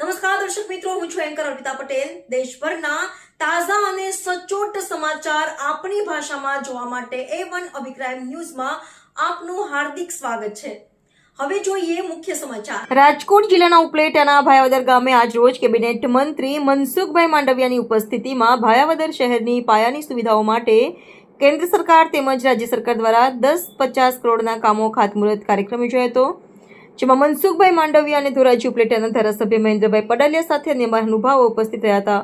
નમસ્કાર, દર્શક મિત્રો, હું છું એન્કર અર્પિતા પટેલ. દેશભરના તાજા અને સચોટ સમાચાર આપણી ભાષામાં જોવા માટે એ વન અભિપ્રાય ન્યૂઝમાં આપનું હાર્દિક સ્વાગત છે. હવે જોઈએ મુખ્ય સમાચાર. રાજકોટ જિલ્લાના ઉપલેટાના ભાયાવદર ગામે આજ રોજ કેબિનેટ મંત્રી મનસુખભાઈ માંડવિયાની ઉપસ્થિતિમાં ભાયાવદર શહેરની પાયાની સુવિધાઓ માટે કેન્દ્ર સરકાર તેમજ રાજ્ય સરકાર દ્વારા દસ પચાસ કરોડના કામો ખાતમુહૂર્ત કાર્યક્રમ યોજાયો હતો. જેમાં મનસુખભાઈ માંડવિયા અને ધોરાજી ઉપલેટાના ધારાસભ્ય મહેન્દ્રભાઈ પડાલિયા સાથે અન્ય મહાનુભાવો ઉપસ્થિત રહ્યા હતા.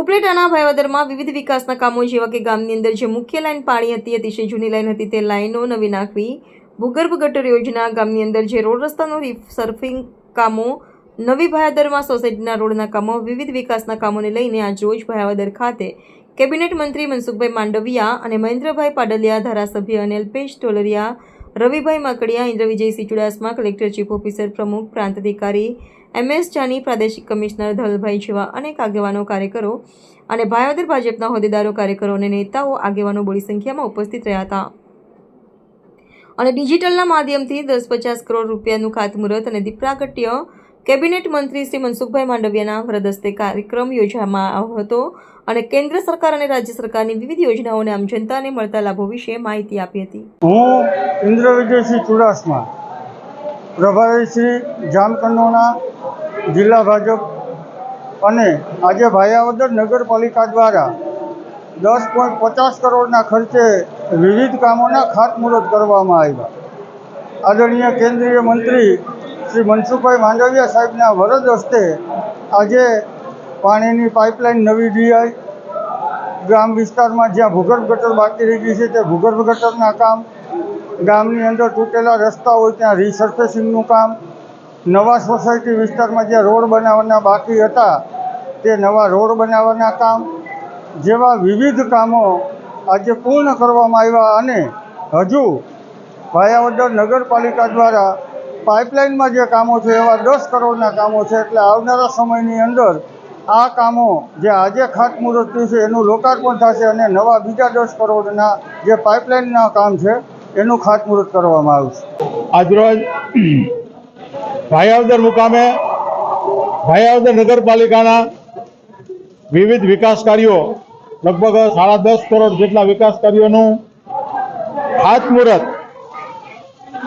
ઉપલેટાના ભાઈવદરમાં વિવિધ વિકાસના કામો જેવા કે ગામની અંદર જે મુખ્ય લાઇન પાણી હતી, અતિશય જૂની લાઇન હતી, તે લાઇનો નવી નાખવી, ભૂગર્ભ ગટર યોજના, ગામની અંદર જે રોડ રસ્તાનો સર્ફિંગ કામો, નવી ભાયાદરમાં સોસાયટીના રોડના કામો, વિવિધ વિકાસના કામોને લઈને આજ રોજ ભાયાવદર ખાતે કેબિનેટ મંત્રી મનસુખભાઈ માંડવિયા અને મહેન્દ્રભાઈ પાડલિયા, ધારાસભ્ય અને Alpesh Tolariya Ravibhai Makadiya Indra Vijaysinh Chudasama collector chief officer પ્રમુખ પ્રાંત અધિકારી એમ એસ જાની, પ્રાદેશિક કમિશનર ધવલભાઈ જેવા અનેક આગેવાનો, કાર્યકરો અને ભાયોદર ભાજપના હોદ્દેદારો, કાર્યકરો અને નેતાઓ આગેવાનો બોડી સંખ્યામાં ઉપસ્થિત રહ્યા હતા. અને ડિજિટલના માધ્યમથી દસ પચાસ કરોડ રૂપિયાનું ખાતમુહૂર્ત અને દીપ પ્રાગટ્ય કેબિનેટ મંત્રી શ્રી મનસુખભાઈ માંડવિયાના વરદસ્તે કાર્યક્રમ યોજવામાં આવ્યો હતો અને કેન્દ્ર સરકાર અને રાજ્ય સરકારની વિવિધ યોજનાઓને આમ જનતાને મળતા લાભો વિશે માહિતી આપી હતી. હું ઇન્દ્ર વિજયસિંહ ચુડાસમા, પ્રભારી શ્રી જામકંડોના જિલ્લા ભાજપ અને આજે ભાયાવદર નગરપાલિકા દ્વારા દસ પોઈન્ટ પચાસ કરોડના ખર્ચે વિવિધ કામોના ખાતમુહૂર્ત કરવામાં આવ્યા. આદરણીય કેન્દ્રીય મંત્રી શ્રી મનસુખભાઈ માંડવિયા સાહેબના વરદ હસ્તે આજે પાણીની પાઇપલાઇન નવી ડીઆઈ ગ્રામ વિસ્તારમાં જ્યાં ભૂગર્ભ ગટર બાકી રહી ગઈ છે, તે ભૂગર્ભ ગટરના કામ, ગામની અંદર તૂટેલા રસ્તા હોય ત્યાં રિસર્ફેસિંગનું કામ, નવા સોસાયટી વિસ્તારમાં જ્યાં રોડ બનાવવાના બાકી હતા, તે નવા રોડ બનાવવાના કામ, જેવા વિવિધ કામો આજે પૂર્ણ કરવામાં આવ્યા અને હજુ ભાયાવદર નગરપાલિકા દ્વારા પાઇપલાઇનમાં જે કામો છે, એવા દસ કરોડના કામો છે, એટલે આવનારા સમયની અંદર આ કામો જે આજે ખાતમુહૂર્ત છે, એનું લોકાર્પણ થશે અને નવા બીજા દસ કરોડના જે પાઇપલાઇનના કામ છે, એનું ખાતમુહૂર્ત કરવામાં આવશે. આજરોજ ભાયાવદર મુકામે ભાયાવદર નગરપાલિકાના વિવિધ વિકાસ કાર્યો, લગભગ સાડા દસ કરોડ જેટલા વિકાસ કાર્યોનું ખાતમુહૂર્ત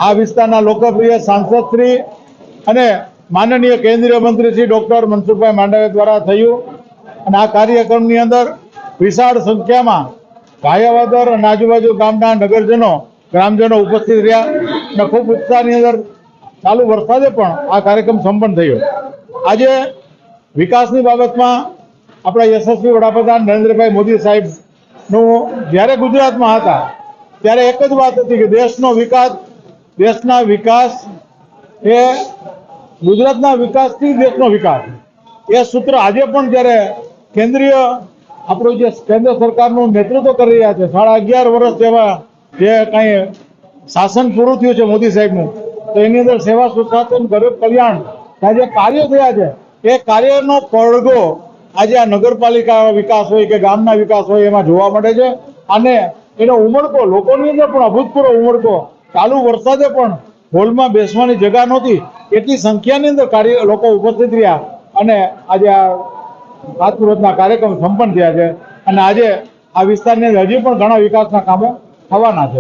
આ વિસ્તારના લોકપ્રિય સાંસદ શ્રી અને માનનીય કેન્દ્રીય મંત્રી શ્રી ડૉક્ટર મનસુખભાઈ માંડવિયા દ્વારા થયું. અને આ કાર્યક્રમની અંદર વિશાળ સંખ્યામાં ભાયાવદર અને આજુબાજુ ગામના નગરજનો, ગ્રામજનો ઉપસ્થિત રહ્યા અને ખૂબ ઉત્સાહની અંદર ચાલુ વરસાદે પણ આ કાર્યક્રમ સંપન્ન થયો. આજે વિકાસની બાબતમાં આપણા યશસ્વી વડાપ્રધાન નરેન્દ્રભાઈ મોદી સાહેબનું જ્યારે ગુજરાતમાં હતા, ત્યારે એક જ વાત હતી કે દેશનો વિકાસ દેશના વિકાસ એ ગુજરાતના વિકાસથી દેશનો વિકાસ. એ સૂત્ર આજે પણ જ્યારે કેન્દ્રીય આપણું જે કેન્દ્ર સરકારનું નેતૃત્વ કરી રહ્યા છે, સાડા અગિયાર વર્ષ જેવા જે કાંઈ શાસન પૂરું થયું છે મોદી સાહેબનું, તો એની અંદર સેવા સુશાસન ગરીબ કલ્યાણ ના જે કાર્યો થયા છે, એ કાર્યનો પડઘો આજે આ નગરપાલિકા વિકાસ હોય કે ગામના વિકાસ હોય એમાં જોવા મળે છે. અને એનો ઉમળકો, લોકોની અંદર પણ અભૂતપૂર્વ ઉમળકો ચાલુ વરસાદે પણ હોલમાં બેસવાની જગા નહોતી. એટલી સંખ્યાની અંદર કાર્ય લોકો ઉપસ્થિત રહ્યા અને આજે આ ખાતમુહૂર્તના કાર્યક્રમ સંપન્ન થયા છે. અને આજે આ વિસ્તારની અંદર હજી પણ ઘણા વિકાસના કામો થવાના છે.